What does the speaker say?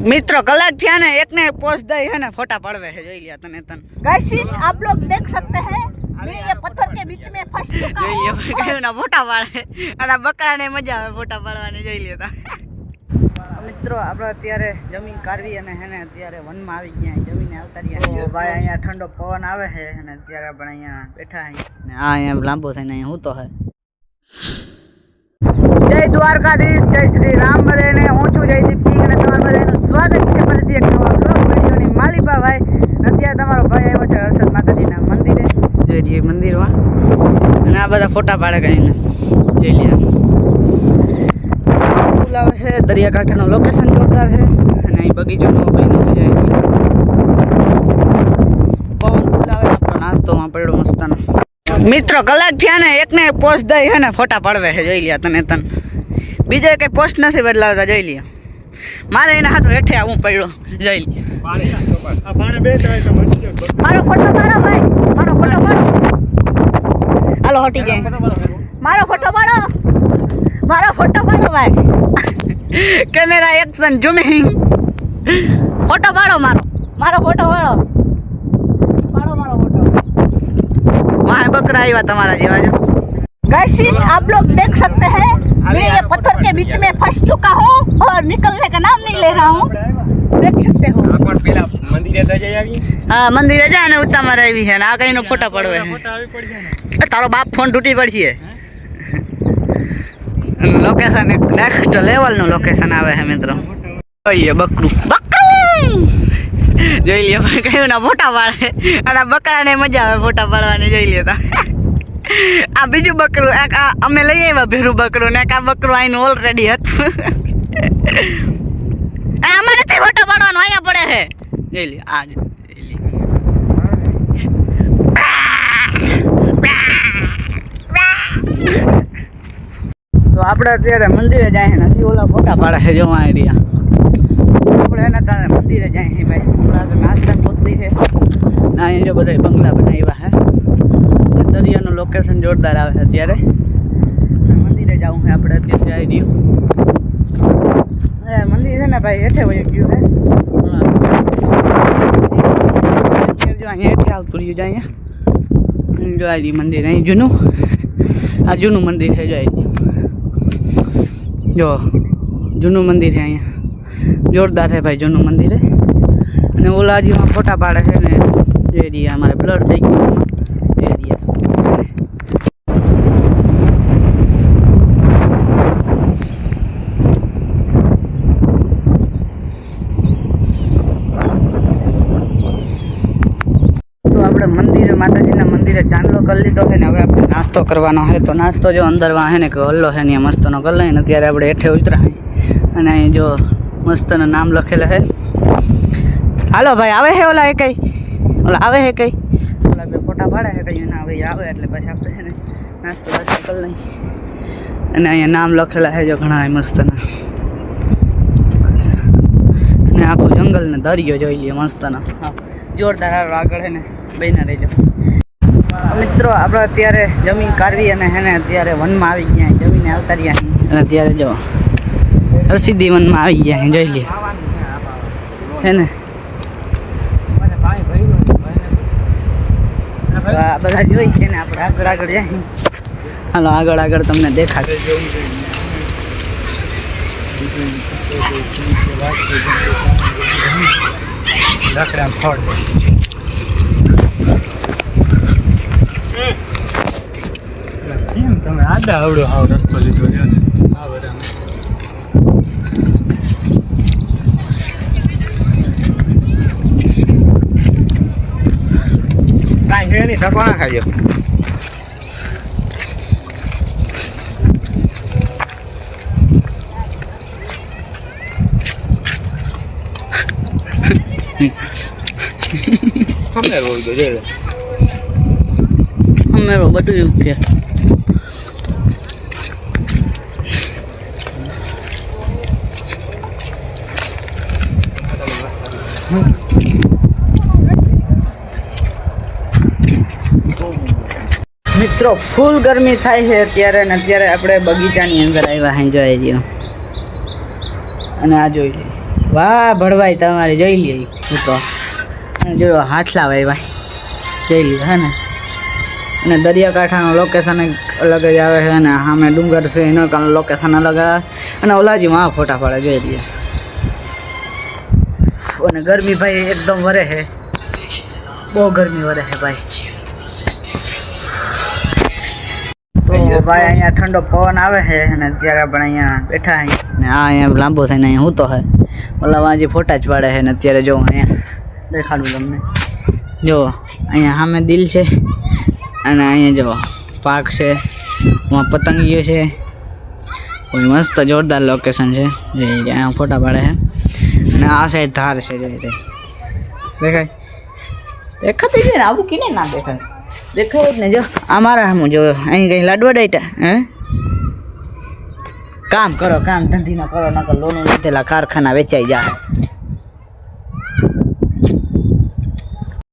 મિત્રો કલાક થયા ને એક ને એક પોસ્ટ દઈ હે ને ફોટા પાડવે છે જોઈ લ્યા તને તને गाइस आप लोग देख सकते हैं मैं ये पत्थर के बीच में फंस चुका જોઈ લ્યો हूँ કયું ના ફોટા પાડે અને આ બકરાને મજા આવે ફોટા પાડવાની જોઈ લેતા મિત્રો આપણે અત્યારે જમીન કાઢવી અને હે ને અત્યારે વનમાં આવી ગયા જમીને આવતા રહ્યા તો ભાઈ અહીંયા ઠંડો પવન આવે છે અને અત્યારે આપણે અહીંયા બેઠા છીએ ને આ અહીંયા લાંબો થઈને અહીંયા હું તો હે જય દ્વારકાધીશ જય શ્રી રામ બધાને હું છું જયદીપ પીક અને તમારા બધાનું સ્વાગત છે ફરીથી એક નવા બ્લોગ વિડીયોની. માલિકા ભાઈ અત્યારે તમારો ભાઈ આવ્યો છે હર્ષદ માતાજીના મંદિરે. જોઈ લઈએ મંદિરમાં. અને આ બધા ફોટા પાડે કહીને જોઈ લઈએ ફૂલ છે દરિયાકાંઠાનું લોકેશન જોરદાર છે. અને અહીં બગીચાનો બહેનો જાય પવન ફૂલ આવે નાસ્તો માં પડ્યો મસ્તાનો. મિત્રો કલાક થયા ને એક ને એક પોસ્ટ દઈ હે ને ફોટા પાડવે છે. જોઈ લ્યા તને તને. બીજો કઈ પોસ્ટ નથી બદલાવતા જોઈ લ્યા મારે એના હાથ હેઠે આવું પડ્યો જોઈ લ્યા मारो फोटो मारो भाई मारो फोटो मारो હાલો હટી જાય मारो फोटो मारो मारो फोटो मारो भाई કેમેરા એક્શન ઝૂમિંગ ફોટો પાડો મારો मारो फोटो मारो मारो मारो फोटो વાહે બકરા આવ્યા તમારા જેવા જો गाइस आप लोग देख सकते हैं मैं ये पत्थर के बीच में फंस चुका हूँ और निकलने का नाम नहीं ले रहा हूँ देख सकते हो હા મંદિરે જા ને ઉતામાં આવી છે ને આ કઈનો ફોટા પડવે છે તારો બાપ ફોન તૂટી પડશે લોકેશન એક નેક્સ્ટ લેવલનું લોકેશન આવે છે મિત્રો જોઈએ બકરું બકરું જોઈ લે ભાઈ કયું ના ફોટા પાડે અને આ બકરાને મજા આવે ફોટા પાડવાની જોઈ લેતા આ બીજું બકરું, એક આ અમે લઈ આવ્યા ભેરું બકરું ને આ બકરું આઈનું ઓલરેડી હતું. અમારે નથી ફોટો પાડવાનો, અહીંયા પડે છે જોઈ લે, આ તો આપણે અત્યારે મંદિરે જાય નથી ઓલા ફોટા પાડે છે જોવા આઈડિયા આપણે એના કારણે મંદિરે જાય છે ભાઈ. આપણા નાસ્તા પોતરી છે ના, અહીંયા જો બધા બંગલા બનાવ્યા. લોકેશન જોરદાર આવે છે અત્યારે. મંદિરે જવું છે આપણે અત્યારે આઈડિયું એ મંદિર છે ને ભાઈ હેઠે વહી ગયું છે. જો અહીંયા હેઠે આવતું રહ્યું છે અહીંયા. જો આ મંદિર અહીં જૂનું. આ જૂનું મંદિર છે જો જો જૂનું મંદિર છે અહીંયા. જોરદાર છે ભાઈ જૂનું મંદિર. છે અને ઓલાજીમાં ફોટા પાડે છે ને જે રહ્યા અમારે બ્લડ થઈ ગયું એમાં જે રહ્યા તો આપણે મંદિરે, માતાજીના મંદિરે ચાંદલો કરી લીધો છે ને હવે આપણે નાસ્તો કરવાનો છે. તો નાસ્તો જો અંદર વાં હે ને કે હલ્લો છે ને મસ્તનો કરી લઈએ ને અત્યારે આપણે હેઠે ઉતરાય અને અહીં જો મસ્તનું નામ લખેલા છે. હાલો ભાઈ, આવે છે ઓલા એ કઈ? ઓલા આવે છે કઈ? ઓલા બે ફોટા પાડે છે કઈ? ના ભાઈ આવે એટલે પછી આપણે છે ને નાસ્તો બાસ્તો કરી લઈએ. અને અહીંયા નામ લખેલા છે જો ઘણા મસ્તના. અને આખું જંગલ ને દરિયો જોઈ લઈએ મસ્તના. જોરદાર આગળ છે ને. બેના રહેજો મિત્રો, આપણે અત્યારે જમીન કાઢવી અને એને અત્યારે વનમાં આવી ગયા જમીને આવતા રહ્યા અને અત્યારે જો, રસીદી વનમાં આવી ગયા. જોઈ લઈએ હે ને આ બધા જોઈ છે ને, આપણે આગળ આગળ જાય હાલો, આગળ આગળ તમને દેખાડે. તમે આડા આવડો હાવ રસ્તો લીધો છે ને આ બધા કાંઈ છે નહીં સકવાના ખાઈ અમે રોઈ ગયો જોઈ લો અમે બધું એવું કે મિત્રો, ફૂલ ગરમી થાય છે અત્યારે ને અત્યારે આપણે બગીચાની અંદર આવ્યા અહીં જોઈ રહ્યો અને આ જોઈ લઈએ વાહ ભળવાય તમારી, જોઈ લઈએ મિત્રો. અને જોયો હાથલા ભાઈ જોઈ લઈએ હે ને? અને દરિયાકાંઠાનું લોકેશન અલગ જ આવે છે અને સામે ડુંગર છે, એનું લોકેશન અલગ આવે. અને ઓલાજીમાં ફોટા પાડે, જોઈ લઈએ અને ગરમી ભાઈ એકદમ વરે છે બહુ ગરમી વરે છે ભાઈ. તો ભાઈ અહીંયા ઠંડો પવન આવે છે અને અત્યારે આપણે અહીંયા બેઠા છીએ ને આ અહીંયા લાંબો થઈને અહીંયા હું તો હે. ઓલા આજે ફોટા જ પાડે છે ને અત્યારે જો અહીંયા દેખાડું તમને. જો અહીંયા સામે દિલ છે અને અહીંયા જો પાક છે. એમાં પતંગીઓ છે. કોઈ મસ્ત જોરદાર લોકેશન છે. અહીંયા ફોટા પાડે છે અને આ સાઈડ ધાર છે જે રીતે દેખાય? દેખાતી છે ને, આવું કીને ના દેખાય? દેખાય જ ને જો, આ મારા હું જો, અહીં કઈ લાડવા હે? કામ કરો, કામ ધંધી ના કરો, નકર લોનું લીધેલા કારખાના વેચાઈ જાય